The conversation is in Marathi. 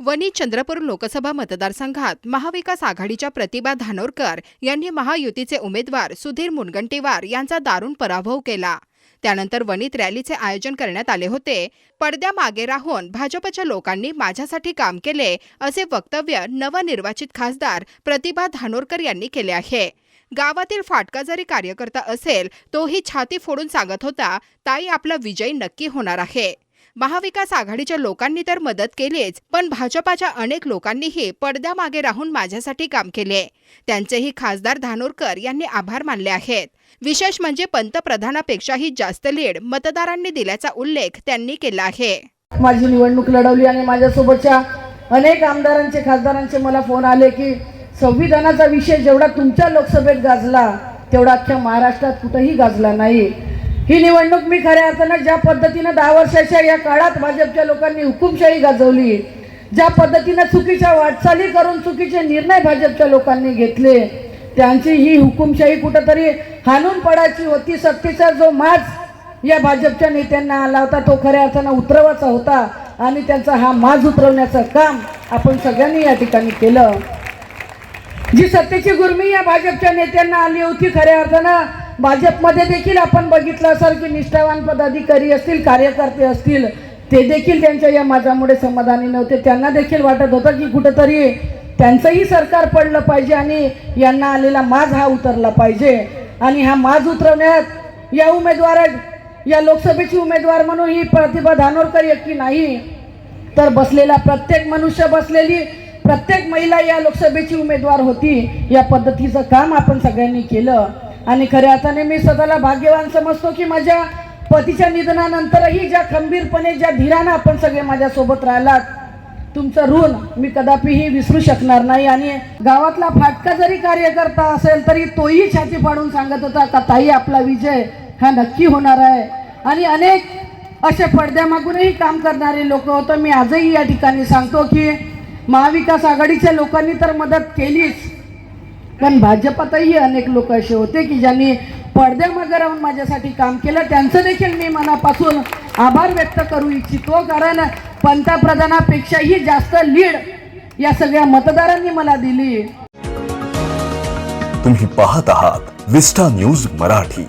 वनी चंद्रपूर लोकसभा मतदारसंघात महाविकास आघाडीच्या प्रतिभा धानोरकर यांनी महायुतीचे उमेदवार सुधीर मुनगंटीवार यांचा दारुण पराभव केला. त्यानंतर वनीत रॅलीचे आयोजन करण्यात आले होते. पडद्यामागे राहून भाजपच्या लोकांनी माझ्यासाठी काम केले असे वक्तव्य नवनिर्वाचित खासदार प्रतिभा धानोरकर यांनी केले आहे. गावातील फाटका जरी कार्यकर्ता असेल तोही छाती फोडून सांगत होता ताई आपला विजय नक्की होणार आहे. महाविकास आघाडीच्या लोकांनी तर मदत केलीच पण भाजपाच्या अनेक लोकांनीही पडद्यामागे राहून माझ्यासाठी काम केले. त्यांचेही खासदार धानोरकर यांनी आभार मानले आहेत. विशेष म्हणजे पंतप्रधानापेक्षाही जास्त लीड मतदारांनी दिल्याचा उल्लेख त्यांनी केला आहे. माझी निवडणूक लढवली आणि माझ्यासोबतच्या अनेक आमदारांचे खासदारांचे मला फोन आले की संविधानाचा विषय जेवढा तुमच्या लोकसभेत गाजला तेवढा अख्ख्या महाराष्ट्रात कुठंही गाजला नाही. ही निवडणूक मी खऱ्या अर्थानं ज्या पद्धतीनं दहा वर्षाच्या या काळात भाजपच्या लोकांनी हुकुमशाही गाजवली ज्या पद्धतीनं चुकीच्या वाटचाली करून चुकीचे निर्णय भाजपच्या लोकांनी घेतले त्यांची ही हुकुमशाही कुठंतरी हाणून पडायची होती सत्तेचा जो माज या भाजपच्या नेत्यांना आला होता तो खऱ्या अर्थानं उतरवाचा होता आणि त्यांचा हा माज उतरवण्याचं काम आपण सगळ्यांनी या ठिकाणी केलं. जी सत्तेची गुरमी या भाजपच्या नेत्यांना आली होती खऱ्या अर्थानं भाजपमध्ये देखील आपण बघितलं असेल की निष्ठावान पदाधिकारी असतील कार्यकर्ते असतील ते देखील त्यांच्या या माझ्यामुळे समाधानी नव्हते. त्यांना देखील वाटत होतं की कुठंतरी त्यांचंही सरकार पडलं पाहिजे आणि यांना आलेला माज हा उतरला पाहिजे. आणि हा माज उतरवण्यात या उमेदवार या लोकसभेची उमेदवार म्हणून ही प्रतिभा धानोरकर एकटी नाही. तर बसलेला प्रत्येक मनुष्य बसलेली प्रत्येक महिला या लोकसभेची उमेदवार होती. या पद्धतीचं काम आपण सगळ्यांनी केलं. आणि खऱ्या अर्थाने मी स्वतःला भाग्यवान समजतो की माझ्या पतीच्या निधनानंतरही ज्या खंबीरपणे ज्या धीरानं आपण सगळे माझ्यासोबत राहिलात तुमचं ऋण मी कदापिही विसरू शकणार नाही. आणि गावातला फाटका जरी कार्यकर्ता असेल तरी तोही छाती फाडून सांगत होता का ताई आपला विजय हा नक्की होणार आहे. आणि अनेक असे पडद्यामागूनही काम करणारे लोक होतं. मी आजही या ठिकाणी सांगतो की महाविकास आघाडीच्या लोकांनी तर मदत केलीच. कारण भाजपातही अनेक लोक असे होते की ज्यांनी पडद्यामागे राहून माझ्यासाठी काम केलं. त्यांचं देखील मी मनापासून आभार व्यक्त करू इच्छितो. कारण पंतप्रधानापेक्षाही जास्त लीड या सगळ्या मतदारांनी मला दिली. तुम्ही पाहत आहात विस्टा न्यूज मराठी.